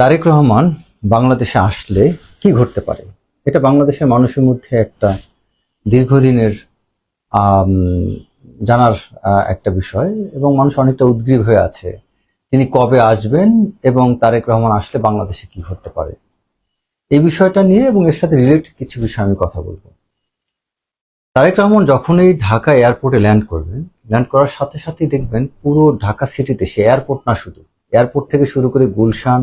তারেক রহমান বাংলাদেশে আসলে কি ঘটতে পারে? এটা বাংলাদেশের মানুষের মধ্যে একটা দীর্ঘদিনের জানার একটা বিষয় এবং মানুষ অনেকটা উদ্গ্রীব হয়ে আছে। তিনি কবে আসবেন এবং তারেক রহমান আসলে বাংলাদেশে কি ঘটতে পারে? এই বিষয়টা নিয়ে এবং এর সাথে রিলেটেড কিছু বিষয় আমি কথা বলব। তারেক রহমান যখনই ঢাকা এয়ারপোর্টে ল্যান্ড করবেন ল্যান্ড করার সাথে সাথেই দেখবেন পুরো ঢাকা সিটিতে সে এয়ারপোর্ট না শুধু এয়ারপোর্ট থেকে শুরু করে গুলশান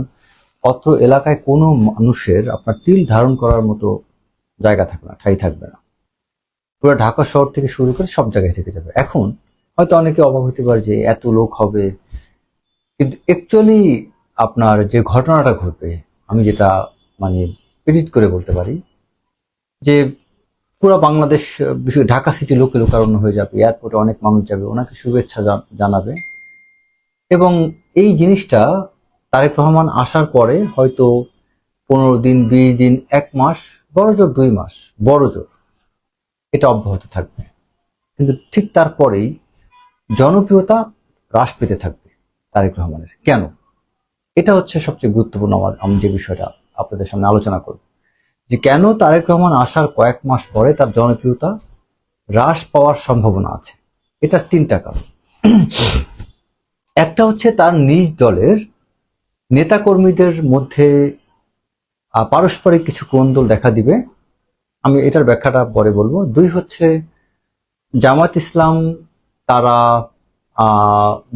অত্র এলাকায় কোনো মানুষের আপনার তিল ধারণ করার মতো জায়গা থাকবে না, ঠাই থাকবে না। পুরো ঢাকা শহর থেকে শুরু করে সব জায়গায় থেকে যাবে। এখন হয়তো অনেকে অবাক হতে পারে যে এত লোক হবে। কিন্তু অ্যাকচুয়ালি আপনার যে ঘটনাটা ঘটবে, আমি যেটা মানে প্রেডিক্ট করে বলতে পারি, যে পুরো বাংলাদেশ বিশেষ ঢাকা সিটি লোকে লোকারণ্য হয়ে যাবে এয়ারপোর্টে অনেক মানুষ যাবে, ওনাকে শুভেচ্ছা জান- জানাবে। এবং এই জিনিসটা তারেক রহমান আসার পরে হয়তো পনেরো দিন, বিশ দিন, এক মাস, বড় জোর দুই মাস, বড় জোর এটা অব্যাহত থাকবে। কিন্তু ঠিক তারপরেই জনপ্রিয়তা হ্রাস পেতে থাকবে তারেক রহমানের। কেন? এটা হচ্ছে সবচেয়ে গুরুত্বপূর্ণ আমার, আমি যে বিষয়টা আপনাদের সামনে আলোচনা করব। যে কেন তারেক রহমান আসার কয়েক মাস পরে তার জনপ্রিয়তা হ্রাস পাওয়ার সম্ভাবনা আছে? এটার তিনটা কারণ। একটা হচ্ছে তার নিজ দলের নেতাকর্মীদের মধ্যে পারস্পরিক কিছু কোন্দল দেখা দিবে। আমি এটার ব্যাখ্যাটা পরে বলব। দুই হচ্ছে, জামাত ইসলাম তারা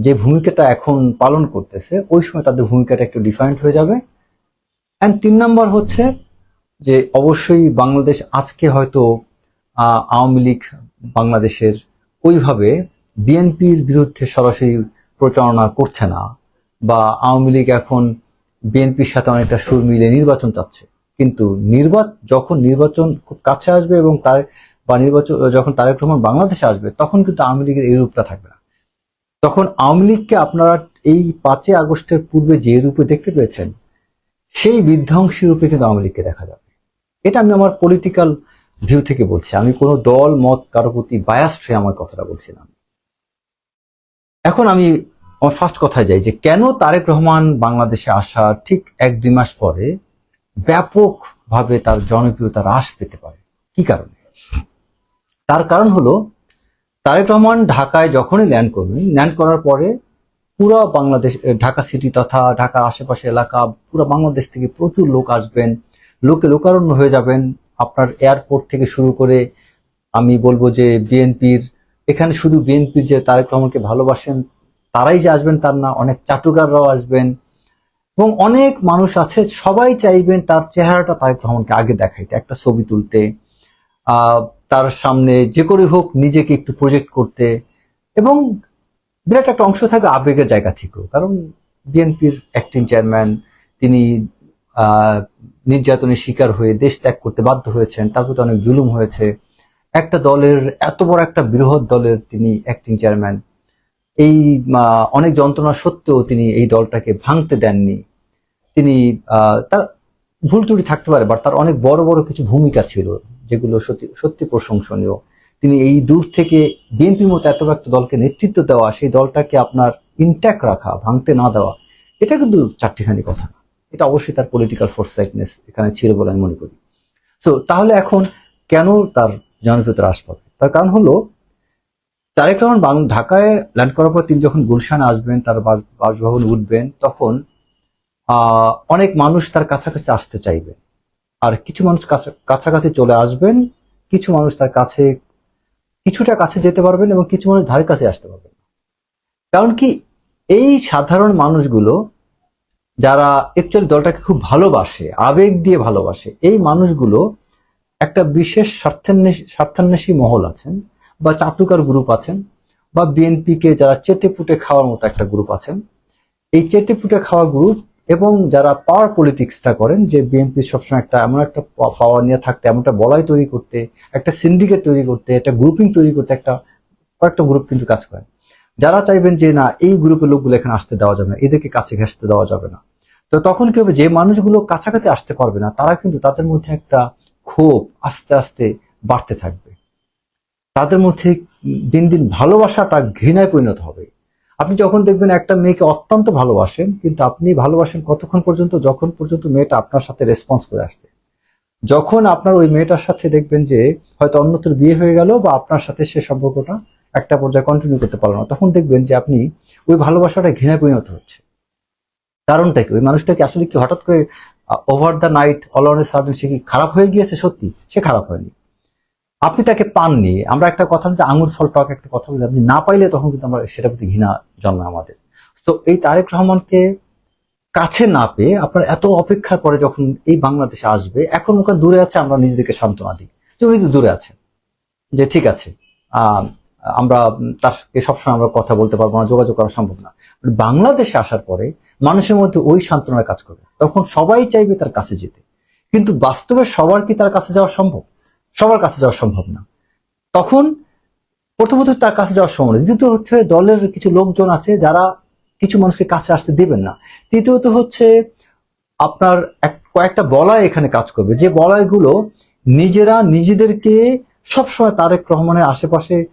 যে ভূমিকাটা এখন পালন করতেছে, ওই সময় তাদের ভূমিকাটা একটু ডিফারেন্ট হয়ে যাবে। অ্যান্ড তিন নম্বর হচ্ছে যে, অবশ্যই বাংলাদেশ আজকে হয়তো আওয়ামী লীগ বাংলাদেশের ওইভাবে বিএনপির বিরুদ্ধে সরাসরি প্রচারণা করছে না। বা আওয়ামী লীগ এখন বিএনপির সাথে অনেকটা সুর মিলে নির্বাচন চাচ্ছে। কিন্তু নির্বাচন যখন নির্বাচন খুব কাছে আসবে এবং তার, বা নির্বাচন, যখন তারেক রহমান বাংলাদেশে আসবে, তখন কিন্তু আওয়ামী লীগের এই রূপটা থাকবে না। তখন আওয়ামী লীগকে আপনারা এই পাঁচই আগস্টের পূর্বে যে রূপে দেখতে পেয়েছেন, সেই বিধ্বংসী রূপে কিন্তু আওয়ামী লীগকে দেখা যাবে। এটা আমি আমার পলিটিক্যাল ভিউ থেকে বলছি। আমি কোনো দল, মত, কারও প্রতি বায়াস্ট হয়ে আমার কথাটা বলছিলাম। এখন আমি আমার ফার্স্ট কথায় যাই যে কেন তারেক রহমান বাংলাদেশে আসার ঠিক এক দুই মাস পরে ব্যাপকভাবে তার জনপ্রিয়তা হ্রাস পেতে পারে? কি কারণে? তার কারণ হলো, তারেক রহমান ঢাকায় যখনই ল্যান্ড করবেন ল্যান্ড করার পরে পুরো বাংলাদেশ ঢাকা সিটি তথা ঢাকার আশেপাশে এলাকা, পুরো বাংলাদেশ থেকে প্রচুর লোক আসবেন, লোকে লোকারণ্য হয়ে যাবেন। আপনার এয়ারপোর্ট থেকে শুরু করে আমি বলব যে বিএনপির এখানে শুধু বিএনপির যে তারেক রহমানকে ভালোবাসেন তারাই যে আসবেন তার না, অনেক চাটুকাররাও আসবেন। এবং অনেক মানুষ আছে, সবাই চাইবেন তার চেহারাটা তারেক রহমানকে আগে দেখাইতে, একটা ছবি তুলতে তার সামনে যে করে হোক নিজেকে একটু প্রজেক্ট করতে। এবং বিরাট একটা অংশ থাকে আবেগের জায়গা থেকেও, কারণ বিএনপির অ্যাক্টিং চেয়ারম্যান তিনি নির্যাতনের শিকার হয়ে দেশ ত্যাগ করতে বাধ্য হয়েছেন তার প্রতি অনেক জুলুম হয়েছে। একটা দলের, এত বড় একটা বৃহৎ দলের তিনি অ্যাক্টিং চেয়ারম্যান এই অনেক যন্ত্রণা সত্ত্বেও তিনি এই দলটাকে ভাঙতে দেননি। তিনি তার ভুল ত্রুটি থাকতে পারে বাট তার অনেক বড় বড় কিছু ভূমিকা ছিল, যেগুলো সত্যি সত্যি প্রশংসনীয়। তিনি এই দূর থেকে বিএনপির মতো এত একটা দলকে নেতৃত্ব দেওয়া, সেই দলটাকে আপনার ইনট্যাক রাখা, ভাঙতে না দেওয়া, এটা কিন্তু চারটিখানি কথা। না এটা অবশ্যই তার পলিটিক্যাল ফোর্সাইটনেস এখানে ছিল বলে আমি মনে করি। সো তাহলে এখন কেন তার জনপ্রিয়তা হ্রাস পাবে? তার কারণ হলো তারেক রহমান ঢাকায় ল্যান্ড করার পর তিনি যখন গুলশান আসবেন, তার বাস- বাসভবনে উঠবেন, তখন অনেক মানুষ তার কাছাকাছি আসতে চাইবে। আর কিছু মানুষ কাছাকাছি চলে আসবেন, কিছু মানুষ তার কাছে, কিছুটা কাছে যেতে পারবেন এবং কিছু মানুষ ধারে কাছে আসতে পারবেন। কারণ কি, এই সাধারণ মানুষগুলো, যারা অ্যাকচুয়ালি দলটাকে খুব ভালোবাসে, আবেগ দিয়ে ভালোবাসে, এই মানুষগুলো একটা বিশেষ স্বার্থান্বেষী স্বার্থান্বেষী মহল আছেন। বা চাটুকার গ্রুপ আছেন বা বিএনপিকে যারা চেটে পুটে খাওয়ার মতো একটা গ্রুপ আছেন, এই চেটে পুটে খাওয়া গ্রুপ এবং যারা পাওয়ার পলিটিক্সটা করেন, যে বিএনপি সবসময় একটা এমন একটা পাওয়ার নিয়ে থাকতে এমন একটা বলয় তৈরি করতে, একটা সিন্ডিকেট তৈরি করতে, একটা গ্রুপিং তৈরি করতে একটা, কয়েকটা গ্রুপ কিন্তু কাজ করেন যারা চাইবেন যে না, এই গ্রুপের লোকগুলো এখানে আসতে দেওয়া যাবে না, এদেরকে কাছে ঘেঁষতে দেওয়া যাবে না। তো তখন কি হবে? যে মানুষগুলো কাছাকাছি আসতে পারবে না, তারা কিন্তু তাদের মধ্যে একটা ক্ষোভ আস্তে আস্তে বাড়তে থাকবে। তাদের মধ্যে দিন দিন ভালোবাসাটা ঘৃণায় পরিণত হবে। আপনি যখন দেখবেন একটা মেয়েকে অত্যন্ত ভালোবাসেন, কিন্তু আপনি ভালোবাসেন কতক্ষণ পর্যন্ত? যখন পর্যন্ত মেয়েটা আপনার সাথে রেসপন্স করে আসছে। যখন আপনার ওই মেয়েটার সাথে দেখবেন যে হয়তো অন্যত্র বিয়ে হয়ে গেল বা আপনার সাথে সে সম্পর্কটা একটা পর্যায়ে কন্টিনিউ করতে পারল না, তখন দেখবেন যে আপনি ওই ভালোবাসাটা ঘৃণায় পরিণত হচ্ছে। কারণটা কি? ওই মানুষটাকে আসলে কি হঠাৎ করে over the night all on sudden সে কি খারাপ হয়ে গিয়েছে? সত্যি, সে খারাপ হয়নি। আপনি তাকে পাননি, আমরা একটা কথা যে আঙুর ফল টক একটা কথা বলি আপনি না পাইলে তখন কিন্তু আমরা সেটা প্রতি ঘৃণা জন্মায় আমাদের। তো এই তারেক রহমানকে কাছে না পেয়ে আপনার এত অপেক্ষার পরে যখন এই বাংলাদেশে আসবে, এখন ওখানে দূরে আছে, আমরা নিজেদেরকে সান্ত্বনা দিই। যে উনি দূরে আছেন যে ঠিক আছে আমরা তার সবসময় আমরা কথা বলতে পারব না, যোগাযোগ করা সম্ভব না। বাংলাদেশে আসার পরে মানুষের মধ্যে ওই সান্ত্বনার কাজ করবে। তখন সবাই চাইবে তার কাছে যেতে। কিন্তু বাস্তবে সবার কি তার কাছে যাওয়া সম্ভব? সবার কাছে যাওয়া সম্ভব না। তখন প্রথমত তার কাছে যাওয়া সম্ভব না। দ্বিতীয়ত হচ্ছে দলের কিছু লোকজন আছে যারা কিছু মানুষকে কাছে আসতে দিবেন না। তৃতীয়ত হচ্ছে আপনার এক, কয়েকটা বলয় এখানে কাজ করবে। যে বলয়গুলো নিজেরা নিজেদেরকে সবসময় তারেক রহমানের আশেপাশে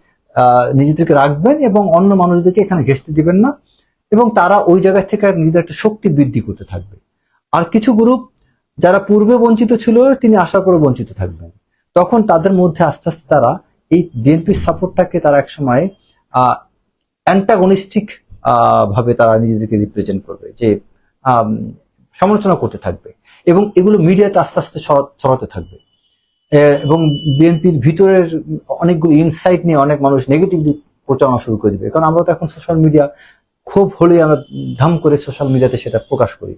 নিজেদেরকে রাখবেন এবং অন্য মানুষদেরকে এখানে ঘেঁষতে দিবেন না এবং তারা ওই জায়গা থেকে নিজেদের একটা শক্তি বৃদ্ধি করতে থাকবে। আর কিছু গ্রুপ যারা পূর্বে বঞ্চিত ছিল, তিনি আসার পরে বঞ্চিত থাকবেন। তখন তাদের মধ্যে আস্তে আস্তে তারা এই বিএনপির সাপোর্টটাকে তারা একসময় অ্যান্টাগনিস্টিক ভাবে তারা নিজেদেরকে রিপ্রেজেন্ট করবে যে সমালোচনা করতে থাকবে এবং এগুলো মিডিয়াতে আস্তে আস্তে ছড়া- ছড়াতে থাকবে। এবং বিএনপির ভিতরের অনেকগুলো ইনসাইট নিয়ে অনেক মানুষ নেগেটিভলি প্রচারণা শুরু করে দিবে। কারণ আমরা তো এখন সোশ্যাল মিডিয়া খুব হলে আমরা ধাম করে সোশ্যাল মিডিয়াতে সেটা প্রকাশ করি।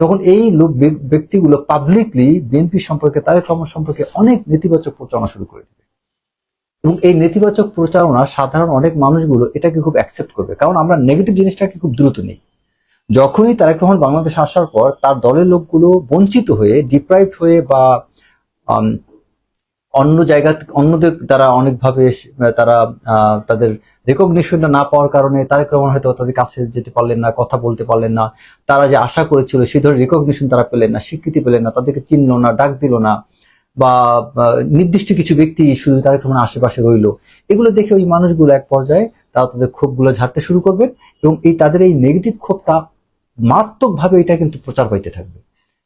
তখন এই লোক ব্যক্তিগুলো পাবলিকলি বিএনপি সম্পর্কে তারেক রহমান সম্পর্কে অনেক নেতিবাচক প্রচারণা শুরু করে দেবে। এবং এই নেতিবাচক প্রচারণা সাধারণ অনেক মানুষগুলো এটাকে খুব অ্যাকসেপ্ট করবে। কারণ আমরা নেগেটিভ জিনিসটাকে খুব দ্রুত নেই। যখনই তারেক রহমান বাংলাদেশে আসার পর তার দলের লোকগুলো বঞ্চিত হয়ে ডিপ্রাইভ হয়ে বা আম, অন্য জায়গা অন্যদের দ্বারা অনেকভাবে তারা তাদের রেকগনিশনটা না পাওয়ার কারণে তারেক রহমান হয়তো তাদের কাছে যেতে পারলেন না, কথা বলতে পারলেন না। তারা যে আশা করেছিল সে ধরনের রেকগনিশন তারা পেলেন না, স্বীকৃতি পেলেন না, তাদেরকে চিনলো না, ডাক দিল না। বা নির্দিষ্ট কিছু ব্যক্তি শুধু তারেক রহমানের আশেপাশে রইল। এগুলো দেখে ওই মানুষগুলো এক পর্যায়ে তারা তাদের ক্ষোভগুলো ঝাড়তে শুরু করবেন এবং এই তাদের এই নেগেটিভ ক্ষোভটা মারাত্মকভাবে এটা কিন্তু প্রচার পাইতে থাকবে।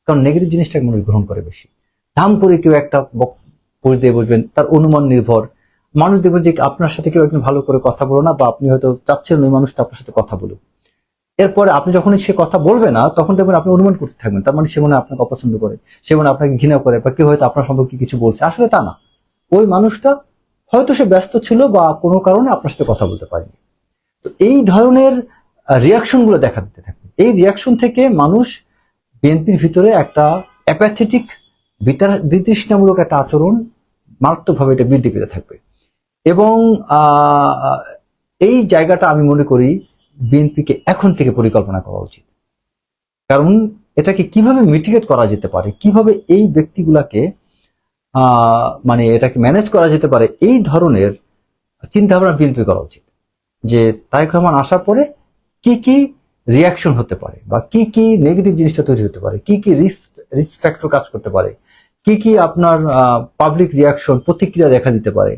কারণ নেগেটিভ জিনিসটাকে মানুষ গ্রহণ করে বেশি। দাম করে কেউ একটা পোস্ট দিয়ে বসবেন, তার অনুমান নির্ভর। মানুষ দেখবেন যে আপনার সাথে কেউ একজন ভালো করে কথা বলো না, বা আপনি হয়তো চাচ্ছেন ওই মানুষটা আপনার সাথে কথা বলুক। এরপরে আপনি যখন সে কথা বলবে না, তখন দেখবেন আপনি অনুমান করতে থাকবেন, তার মানে সে মনে আপনাকে অপছন্দ করে, সে মনে আপনাকে ঘৃণা করে, বা কেউ হয়তো আপনার সম্পর্কে কিছু বলছে। আসলে তা না। ওই মানুষটা হয়তো সে ব্যস্ত ছিল বা কোনো কারণে আপনার সাথে কথা বলতে পারেনি। তো এই ধরনের রিয়াকশনগুলো দেখা দিতে থাকবে এই রিয়াকশন থেকে মানুষ বিএনপির ভিতরে একটা অ্যাপ্যাথেটিক বিতৃষ্ণামূলক একটা আচরণ মারাত্মকভাবে এটা বৃদ্ধি পেতে থাকবে। এবং এই জায়গাটা আমি মনে করি বিএনপিকে এখন থেকে পরিকল্পনা করা উচিত। কারণ এটাকে কীভাবে মিটিগেট করা যেতে পারে, কীভাবে এই ব্যক্তিগুলাকে মানে এটাকে ম্যানেজ করা যেতে পারে, এই ধরনের চিন্তা ভাবনা বিএনপি করা উচিত। যে তাই রহমান আসার পরে কি কি রিয়াকশন হতে পারে বা কি কি নেগেটিভ জিনিসটা তৈরি হতে পারে, কি কি রিস্ক রিস্ক ফ্যাক্টর কাজ করতে পারে কি কি আপনার পাবলিক রিয়াকশন প্রতিক্রিয়া দেখা দিতে পারে,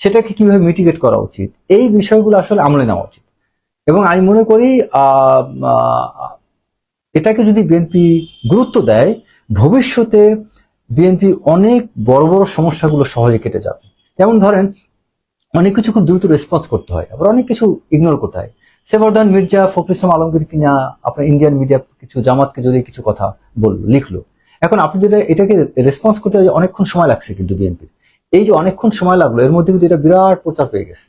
সেটাকে কীভাবে মিটিগেট করা উচিত? এই বিষয়গুলো আসলে আমলে নেওয়া উচিত। এবং আমি মনে করি এটাকে যদি বিএনপি গুরুত্ব দেয়, ভবিষ্যতে বিএনপি অনেক বড় বড় সমস্যাগুলো সহজে কেটে যাবে। যেমন ধরেন, অনেক কিছু খুব দ্রুত রেসপন্স করতে হয়, আবার অনেক কিছু ইগনোর করতে হয়। সেবরদান মির্জা ফখরুল ইসলাম আলমগীর কিনা, আপনার ইন্ডিয়ান মিডিয়া কিছু, জামাতকে যদি কিছু কথা বলল, লিখলো এখন আপনি যেটা, এটাকে রেসপন্স করতে অনেকক্ষণ সময় লাগছে কিন্তু বিএনপির এই যে অনেকক্ষণ সময় লাগল, এর মধ্যে কিন্তু এটা বিরাট প্রচার পেয়ে গেছে।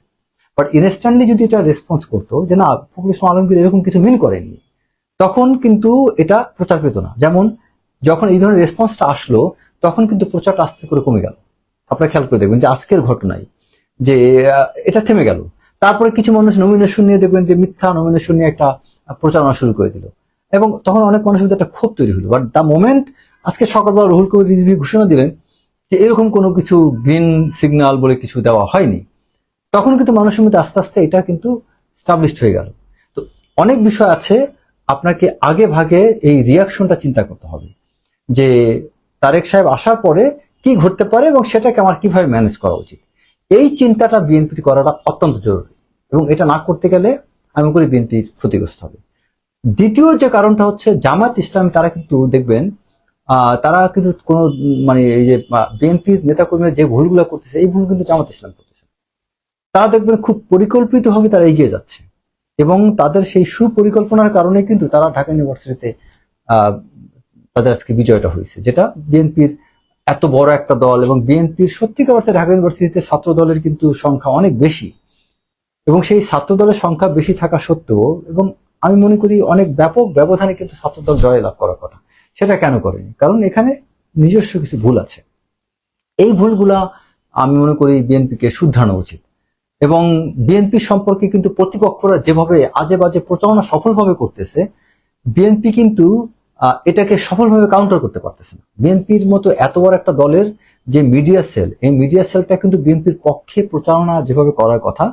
বাট ইনস্ট্যান্টলি যদি এটা রেসপন্স করতো যে না ফখরুল ইসলাম আলমগীর এরকম কিছু মিন করেননি তখন কিন্তু এটা প্রচার পেত না। যেমন, যখন এই ধরনের রেসপন্সটা আসলো, তখন কিন্তু প্রচারটা আস্তে করে কমে গেল। আপনারা খেয়াল করে দেখবেন যে আজকের ঘটনায় যে এটা থেমে গেল। তারপরে কিছু মানুষ নমিনেশন নিয়ে দেখবেন যে মিথ্যা নমিনেশন নিয়ে একটা প্রচারণা শুরু করে দিল। এবং তখন অনেক মানুষের মধ্যে একটা ক্ষোভ তৈরি হলো। বাট দ্য মোমেন্ট আজকে সকালবেলা রুহুল কবির রিজভি ঘোষণা দিলেন যে এরকম কোনো কিছু গ্রিন সিগন্যাল বলে কিছু দেওয়া হয়নি। তখন কিন্তু মানুষের মধ্যে আস্তে আস্তে এটা কিন্তু স্টাবলিশড হয়ে গেল। তো অনেক বিষয় আছে, আপনাকে আগে ভাগে এই রিয়াকশনটা চিন্তা করতে হবে। যে তারেক সাহেব আসার পরে কি ঘটতে পারে এবং সেটাকে আমার কীভাবে ম্যানেজ করা উচিত? এই চিন্তাটা বিএনপি করাটা অত্যন্ত জরুরি এবং এটা না করতে গেলে আমি করি বিএনপির ক্ষতিগ্রস্ত হবে। দ্বিতীয় যে কারণটা হচ্ছে জামাত ইসলাম, তারা কিন্তু দেখবেন তারা কিন্তু কোনো মানে এই যে বিএনপির নেতাকর্মীরা যে ভুলগুলো করতেছে, এই ভুল কিন্তু জামাত ইসলাম করতেছে। তারা দেখবেন খুব পরিকল্পিতভাবে তারা এগিয়ে যাচ্ছে। এবং তাদের সেই সুপরিকল্পনার কারণে কিন্তু তারা ঢাকা ইউনিভার্সিটিতে তাদের আজকে বিজয়টা হয়েছে। যেটা বিএনপির এত বড় একটা দল এবং বিএনপির সত্যিকার অর্থে ঢাকা ইউনিভার্সিটিতে ছাত্র দলের কিন্তু সংখ্যা অনেক বেশি। এবং সেই ছাত্র দলের সংখ্যা বেশি থাকা সত্ত্বেও, এবং আমি মনে করি অনেক ব্যাপক ব্যবধানে কিন্তু ছাত্রদল জয় লাভ করার কথা। সেটা কেন করেনি? কারণ এখানে নিজস্ব কিছু ভুল আছে। এই ভুলগুলা আমি মনে করি বিএনপিকে শুধরানো উচিত। এবং বিএনপি সম্পর্কে কিন্তু প্রতিপক্ষরা যেভাবে আজে বাজে প্রচারণা সফলভাবে করতেছে, বিএনপি কিন্তু এটাকে সফলভাবে কাউন্টার করতে পারতেছে না। বিএনপির মতো এত বড় একটা দলের যে মিডিয়া সেল এই মিডিয়া সেলটা কিন্তু বিএনপির পক্ষে প্রচারণা যেভাবে করার কথা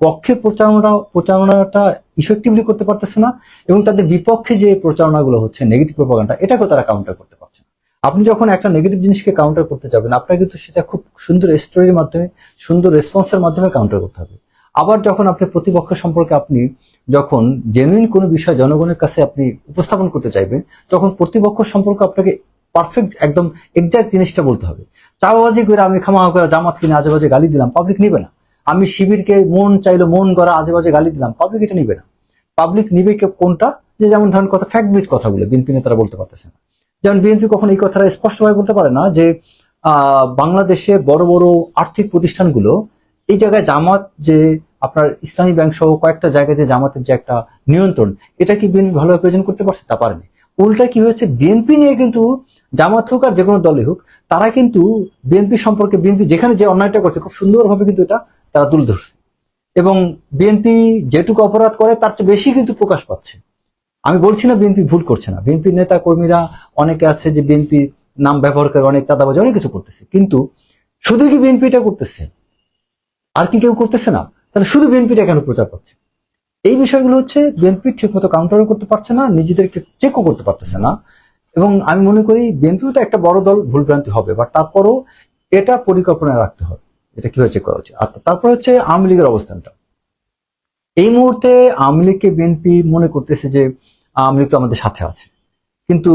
পক্ষে প্রচারণা প্রচারণাটা ইফেক্টিভলি করতে পারতেছে না এবং তাদের বিপক্ষে যে প্রচারণাগুলো হচ্ছে নেগেটিভ প্রপাগান্ডা এটাকেও তারা কাউন্টার করতে পারছে না। আপনি যখন একটা নেগেটিভ জিনিসকে কাউন্টার করতে যাবেন আপনাকে কিন্তু সেটা খুব সুন্দর স্টোরির মাধ্যমে, সুন্দর রেসপন্সের মাধ্যমে কাউন্টার করতে হবে। আবার যখন আপনি প্রতিপক্ষ সম্পর্কে আপনি যখন জেনুইন কোনো বিষয় জনগণের কাছে আপনি উপস্থাপন করতে চাইবেন, তখন প্রতিপক্ষ সম্পর্কে আপনাকে পারফেক্ট একদম এক্সাক্ট জিনিসটা বলতে হবে। চাওয়াবাজি করে আমি খামা করে জামাত কিনে আজে বাজে গালি দিলাম পাবলিক নিবে না। আমি শিবিরকে মন চাইলো, মন করা আজে বাজে গালি দিলাম। পাবলিক এটা নিবে না। পাবলিক নিবে কোনটা? যে যেমন ধরেন কথা ফ্যাক্ট বেজ কথাগুলো বিএনপি নেতারা বলতে পারতেছে না। যেমন বিএনপি কখন এই কথাটা স্পষ্টভাবে বলতে পারে না যে বাংলাদেশে বড় বড় আর্থিক প্রতিষ্ঠানগুলো এই জায়গায় জামাত যে আপনার ইসলামী ব্যাংক সহ কয়েকটা জায়গায় যে জামাতের যে একটা নিয়ন্ত্রণ, এটা কি বিএনপি ভালোভাবে প্রেজেন্ট করতে পারছে? তা পারেনি। উল্টা কি হয়েছে? বিএনপি নিয়ে কিন্তু জামাত হোক আর যে কোনো দলই হোক, তারা কিন্তু বিএনপি সম্পর্কে বিএনপি যেখানে যে অন্যায়টা করছে, খুব সুন্দরভাবে কিন্তু এটা তারা তুলে ধরছে। এবং বিএনপি যেটুকু অপরাধ করে, তার চেয়ে বেশি কিন্তু প্রকাশ পাচ্ছে। আমি বলছি না বিএনপি ভুল করছে না। বিএনপির নেতা কর্মীরা অনেকে আছে যে বিএনপি নাম ব্যবহার করে, অনেক চাঁদাবাজি, অনেক কিছু করতেছে। কিন্তু শুধু কি বিএনপি এটা করতেছে? আর কি কেউ করতেছে না? তাহলে শুধু বিএনপিটা কেন প্রচার পাচ্ছে? এই বিষয়গুলো হচ্ছে বিএনপি ঠিকমতো কাউন্টারও করতে পারছে না, নিজেদেরকে চেকও করতে পারতেছে না। এবং আমি মনে করি বিএনপিও তো একটা বড় দল, ভুলভ্রান্তি হবে। বাট তারপরও এটা পরিকল্পনায় রাখতে হবে। এটা কীভাবে চেক করা উচিত তারপর হচ্ছে আওয়ামী লীগের অবস্থানটা। এই মুহূর্তে আওয়ামী লীগকে বিএনপি মনে করতেছে যে আওয়ামী লীগ তো আমাদের সাথে আছে। কিন্তু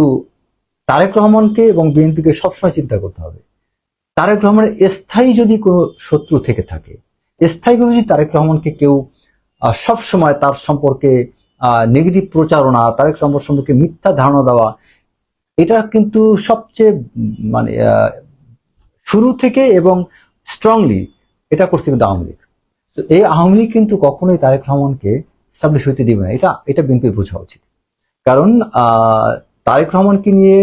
তারেক রহমানকে এবং বিএনপিকে সবসময় চিন্তা করতে হবে। তারেক রহমানের স্থায়ী যদি কোনো শত্রু থেকে থাকে স্থায়ীভাবে যদি তারেক রহমানকে কেউ আহ, সবসময় তার সম্পর্কে নেগেটিভ প্রচারণা তারেক রহমান সম্পর্কে মিথ্যা ধারণা দেওয়া এটা কিন্তু সবচেয়ে মানে শুরু থেকে এবং স্ট্রংলি এটা করছে কিন্তু আওয়ামী লীগ। তো এই আওয়ামী লীগ কিন্তু কখনোই তারেক রহমানকে স্টাবলিশ হইতে দিবে না। এটা এটা বিএনপির বোঝা উচিত। কারণ তারেক রহমানকে নিয়ে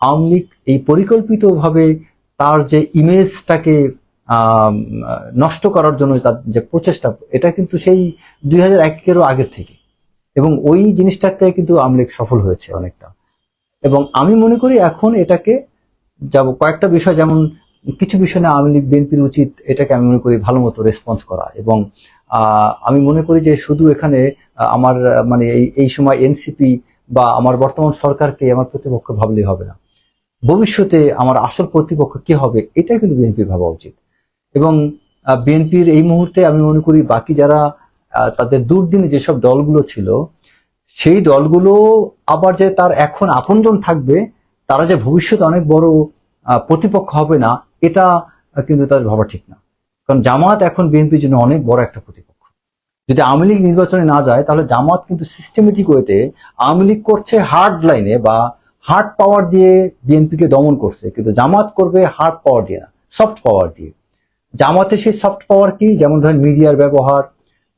আওয়ামী লীগ এই পরিকল্পিতভাবে তার যে ইমেজটাকে নষ্ট করার জন্য তার যে প্রচেষ্টা, এটা কিন্তু সেই দুই হাজার একেরও আগের থেকে। এবং ওই জিনিসটাতে কিন্তু আওয়ামী লীগ সফল হয়েছে অনেকটা। এবং আমি মনে করি এখন এটাকে, যাব কয়েকটা বিষয় যেমন কিছু বিষয় নিয়ে আওয়ামী লীগ, বিএনপির উচিত এটাকে আমি মনে করি ভালো মতো রেসপন্স করা এবং আমি মনে করি যে শুধু এখানে আমার মানে এই এই সময় এনসিপি বা আমার বর্তমান সরকারকে আমার প্রতিপক্ষ ভাবলেই হবে না। ভবিষ্যতে আমার আসল প্রতিপক্ষ কি হবে, এটাই কিন্তু বিএনপির ভাবা উচিত। এবং বিএনপির এই মুহূর্তে আমি মনে করি বাকি যারা তাদের দুর্দিনে যেসব দলগুলো ছিল, সেই দলগুলো আবার যে তার এখন আপনজন থাকবে, তারা যে ভবিষ্যতে অনেক বড় প্রতিপক্ষ হবে না এটা কিন্তু তাদের ভাবা ঠিক না। কারণ জামাত এখন বিএনপির জন্য অনেক বড় একটা প্রতিপক্ষ। যদি আওয়ামী লীগ নির্বাচনে না যায়, তাহলে জামাত কিন্তু সিস্টেমেটিক ওয়েতে আওয়ামী লীগ করছে হার্ড লাইনে বা হার্ড পাওয়ার দিয়ে বিএনপিকে দমন করছে। কিন্তু জামাত করবে হার্ড পাওয়ার দিয়ে না সফট পাওয়ার দিয়ে। জামাতে সেই সফট পাওয়ার কি? যেমন ধরেন মিডিয়ার ব্যবহার,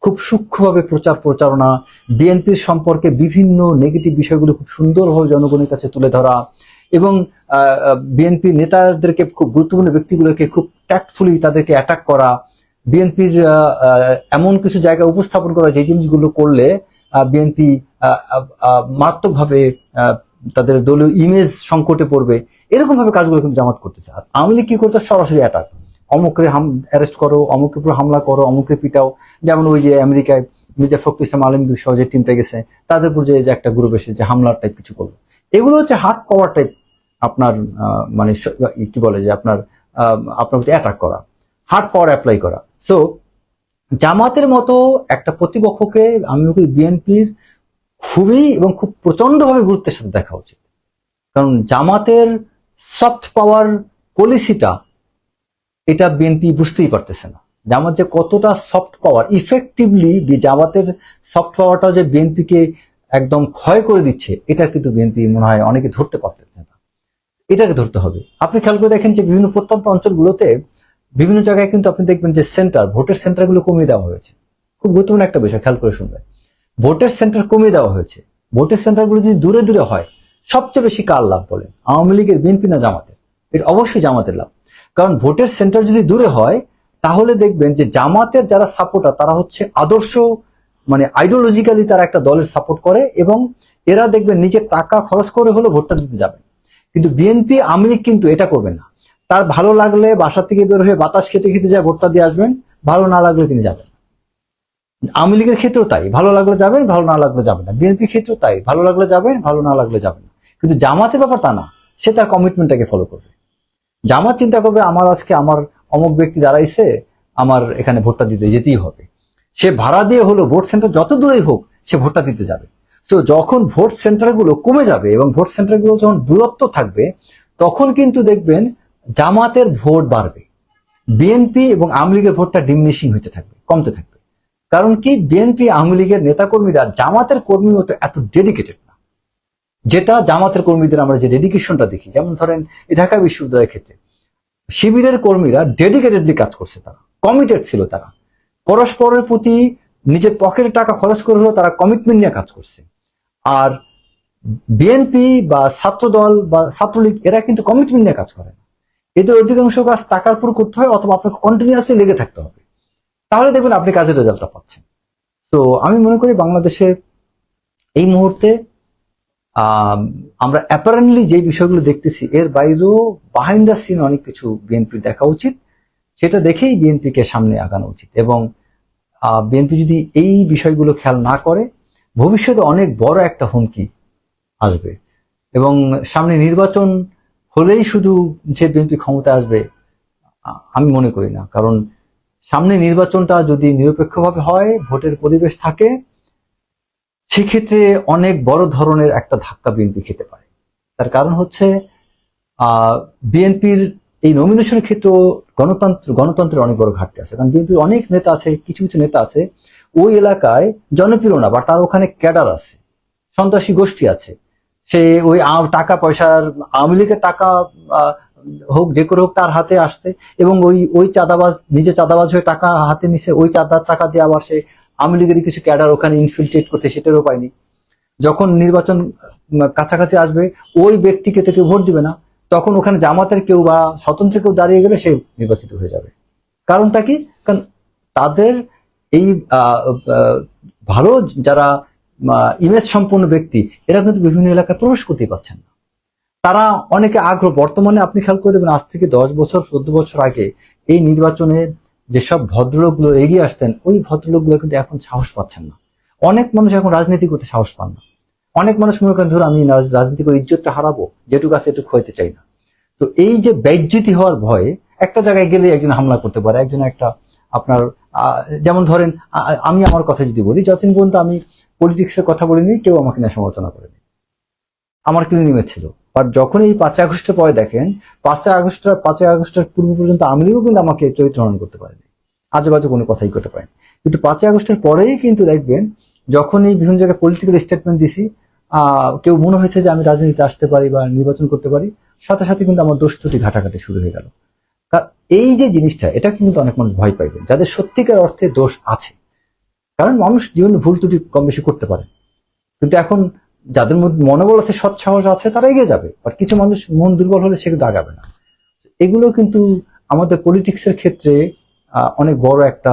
খুব সূক্ষ্মভাবে প্রচার প্রচারণা, বিএনপির সম্পর্কে বিভিন্ন নেগেটিভ বিষয়গুলো খুব সুন্দরভাবে জনগণের কাছে তুলে ধরা এবং বিএনপি নেতাদেরকে খুব গুরুত্বপূর্ণ ব্যক্তিগুলোকে খুব ট্যাক্টফুলি তাদেরকে অ্যাটাক করা বিএনপির এমন কিছু জায়গা উপস্থাপন করা, যে জিনিসগুলো করলে বিএনপি মারাত্মকভাবে তাদের দলীয় ইমেজ সংকটে পড়বে। এরকম ভাবে কাজগুলো কিন্তু জামাত করতেছে। আর আওয়ামী লীগ কি করতে? সরাসরি অ্যাটাক অমুকরে হাম অ্যারেস্ট করো, অমুকের উপর হামলা করো, অমুকরে পিটাও। যেমন ওই যে আমেরিকায় মির্জা ফখরুল ইসলাম আলমগীর সহ যে টিমটা গেছে। তাদের উপর যে একটা গ্রুপ এসে যে হামলার টাইপ কিছু করল। এগুলো হচ্ছে হার্ড পাওয়ার টাইপ আপনার মানে কি বলে যে আপনার আপনার প্রতি অ্যাটাক করা হার্ড পাওয়ার অ্যাপ্লাই করা। সো জামাতের মতো একটা প্রতিপক্ষকে আমি মনে বিএনপির খুবই এবং খুব প্রচন্ডভাবে গুরুত্বের সাথে দেখা উচিত। কারণ জামাতের সফট পাওয়ার পলিসিটা এটা বিএনপি বুঝতেই পারতেছে না। জামাত যে কতটা সফট পাওয়ার ইফেক্টিভলি জামাতের সফট পাওয়ারটা যে বিএনপিকে একদম ক্ষয় করে দিচ্ছে, এটা কিন্তু বিএনপি মনে হয় অনেকে ধরতে পারতেছে না। এটাকে ধরতে হবে। আপনি খেয়াল করে দেখেন যে বিভিন্ন প্রত্যন্ত অঞ্চলগুলোতে বিভিন্ন জায়গায় কিন্তু আপনি দেখবেন যে সেন্টার ভোটের সেন্টারগুলো কমিয়ে দেওয়া হয়েছে। খুব গুরুত্বপূর্ণ একটা বিষয়, খেয়াল করে শুনবেন। ভোটের সেন্টার কমিয়ে দেওয়া হয়েছে। ভোটের সেন্টারগুলো যদি দূরে দূরে হয়, সবচেয়ে বেশি কার লাভ বলেন? আওয়ামী লীগের বিএনপি না জামাতের? এটা অবশ্যই জামাতের লাভ। কারণ ভোটের সেন্টার যদি দূরে হয়, তাহলে দেখবেন যে জামাতের যারা সাপোর্টার তারা হচ্ছে আদর্শ মানে আইডিওলজিক্যালি তারা একটা দলের সাপোর্ট করে এবং এরা দেখবেন নিজের টাকা খরচ করে হলো ভোটটা দিতে যাবে। কিন্তু বিএনপি আওয়ামী লীগ কিন্তু এটা করবে না। তার ভালো লাগলে বাসা থেকে বের হয়ে বাতাস খেতে খেতে যায় ভোটটা দিয়ে আসবেন, ভালো না লাগলে তিনি যাবেন। আওয়ামী লীগের ক্ষেত্রেও তাই। ভালো লাগলে যাবেন, ভালো না লাগলে যাবেন না। বিএনপি ক্ষেত্রেও তাই। ভালো লাগলে যাবেন, ভালো না লাগলে যাবেন না। কিন্তু জামাতের ব্যাপার তা না। সে তার কমিটমেন্টটাকে ফলো করবে। জামাত চিন্তা করবে, আমার আজকে আমার অমুক ব্যক্তি দাঁড়াইছে, আমার এখানে ভোটটা দিতে যেতেই হবে। সে ভাড়া দিয়ে হলো ভোট সেন্টার যত দূরেই হোক, সে ভোটটা দিতে যাবে। তো যখন ভোট সেন্টারগুলো কমে যাবে এবং ভোট সেন্টারগুলো যখন দূরত্ব থাকবে, তখন কিন্তু দেখবেন জামাতের ভোট বাড়বে। বিএনপি এবং আওয়ামী লীগের ভোটটা ডিমিনিশিং হতে থাকবে, কমতে থাকবে। কারণ কি বিএনপি আওয়ামী লীগের নেতাকর্মীরা জামাতের কর্মীর মতো এত ডেডিকেটেড না। যেটা জামাতের কর্মীদের আমরা যে ডেডিকেশনটা দেখি, যেমন ধরেন ঢাকা বিশ্ববিদ্যালয়ের ক্ষেত্রে, শিবিরের কর্মীরা ডেডিকেটেডলি কাজ করছে তারা কমিটেড ছিল তারা। পরস্পরের প্রতি নিজের পকেটে টাকা খরচ করে হলেও তারা কমিটমেন্ট নিয়ে কাজ করছে। আর বিএনপি বা ছাত্রদল বা ছাত্রলীগ, এরা কিন্তু কমিটমেন্ট নিয়ে কাজ করে এদের অধিকাংশ কাজ টাকার উপর করতে হয় অথবা আপনাকে কন্টিনিউয়াসলি লেগে থাকতে হবে। তাহলে দেখবেন আপনি কাজের রেজাল্টটা পাচ্ছেন। তো আমি মনে করি বাংলাদেশে এই মুহূর্তে আমরা অ্যাপারেন্টলি যে বিষয়গুলো দেখতেছি, এর বাইরেও বাহাইন্ড দ্য সিন অনেক কিছু বিএনপি দেখা উচিত। সেটা দেখেই বিএনপিকে সামনে আগানো উচিত। এবং বিএনপি যদি এই বিষয়গুলো খেয়াল না করে ভবিষ্যতে অনেক বড় একটা হুমকি আসবে। এবং সামনে নির্বাচন হলেই শুধু যে বিএনপি ক্ষমতা আসবে, আমি মনে করি না। কারণ সামনে নির্বাচনটা যদি নিরপেক্ষভাবে হয়, ভোটের পরিবেশ থাকে, সেক্ষেত্রে অনেক বড় ধরনের একটা ধাক্কা বিএনপি খেতে পারে। তার কারণ হচ্ছে বিএনপির এই নমিনেশনের ক্ষেত্রে গণতন্ত্র, গণতন্ত্রের অনেক বড় ঘাটতি আছে। কারণ বিএনপির অনেক নেতা আছে, কিছু কিছু নেতা আছে ওই এলাকায় জনপ্রিয় না, বা তার ওখানে ক্যাডার আছে, সন্ত্রাসী গোষ্ঠী আছে। সে ওই টাকা পয়সার, আওয়ামী লীগের টাকা হোক, যে করে হোক তার হাতে আসছে এবং ওই ওই চাঁদাবাজ, নিজে চাঁদাবাজ হয়ে টাকা হাতে নিছে, ওই চাঁদার টাকা দিয়ে আবার সে আওয়ামী লীগের কিছু ক্যাডার ওখানে ইনফিলট্রেট করতে সেটারও পায়নি। যখন নির্বাচন কাছাকাছি আসবে, ওই ব্যক্তিকে তো কেউ ভোট দিবে না, তখন ওখানে জামাতের কেউ বা স্বতন্ত্র কেউ দাঁড়িয়ে গেলে সে নির্বাচিত হয়ে যাবে। কারণটা কি? কারণ তাদের এই ভালো যারা ইমেজ সম্পন্ন ব্যক্তি, এরা কিন্তু বিভিন্ন এলাকায় প্রবেশ করতে পারছেন না। তারা অনেকে আগ্রহ, বর্তমানে আপনি খেয়াল করে দেবেন, আজ থেকে দশ বছর, চোদ্দ বছর আগে এই নির্বাচনে যেসব ভদ্রলোকগুলো এগিয়ে আসতেন, ওই ভদ্রলোকগুলো কিন্তু এখন সাহস পাচ্ছেন না। অনেক মানুষ এখন রাজনীতি করতে সাহস পান না। অনেক মানুষ মনে করেন, ধরো আমি রাজ- রাজনীতি করে ইজ্জতটা হারাবো, যেটুকু আছে এটুকু হইতে চাই না। তো এই যে ব্যজ্যুতি হওয়ার ভয়ে, একটা জায়গায় গেলে একজন হামলা করতে পারে, একজন একটা আপনার যেমন ধরেন আমি আমার কথা যদি বলি, যতদিন পর্যন্ত আমি পলিটিক্সের কথা বলিনি, কেউ আমাকে নিয়ে সমালোচনা করেনি। আমার কিন্তু নিমেজ ছিল। বাট যখন এই পাঁচই আগস্টের পরে দেখেন, পাঁচই আগস্টের পাঁচই আগস্টের পূর্ব পর্যন্ত আমিও কিন্তু আমাকে চরিত্র হরণ করতে পারেনি। আজে বাজে কোনো কথাই করতে পারেনি। কিন্তু পাঁচই আগস্টের পরেই কিন্তু দেখবেন, যখন এই বিভিন্ন জায়গায় পলিটিক্যাল স্টেটমেন্ট দিছি কেউ মনে হয়েছে যে আমি রাজনীতিতে আসতে পারি বা নির্বাচন করতে পারি, সাথে সাথে কিন্তু আমার দোষ ত্রুটি ঘাটাঘাটি শুরু হয়ে গেল। কারণ এই যে জিনিসটা, এটা কিন্তু অনেক মানুষ ভয় পাইবে, যাদের সত্যিকার অর্থে দোষ আছে। কারণ মানুষ জীবনে ভুল ত্রুটি কম বেশি করতে পারে। কিন্তু এখন যাদের মধ্যে মনোবল আছে সৎ সাহস আছে, তারা এগিয়ে যাবে। আর কিছু মানুষ মন দুর্বল হলে সে কিন্তু আগাবে না। এগুলো কিন্তু আমাদের পলিটিক্সের ক্ষেত্রে অনেক বড় একটা,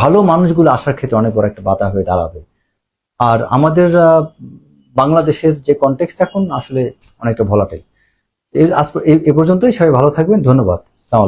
ভালো মানুষগুলো আসার ক্ষেত্রে অনেক বড় একটা বাধা হয়ে দাঁড়াবে। আর আমাদের বাংলাদেশের যে কনটেক্সট এখন আসলে অনেকটা ভলাটাই এ পর্যন্তই সবাই ভালো থাকবেন ধন্যবাদ। আসসালামু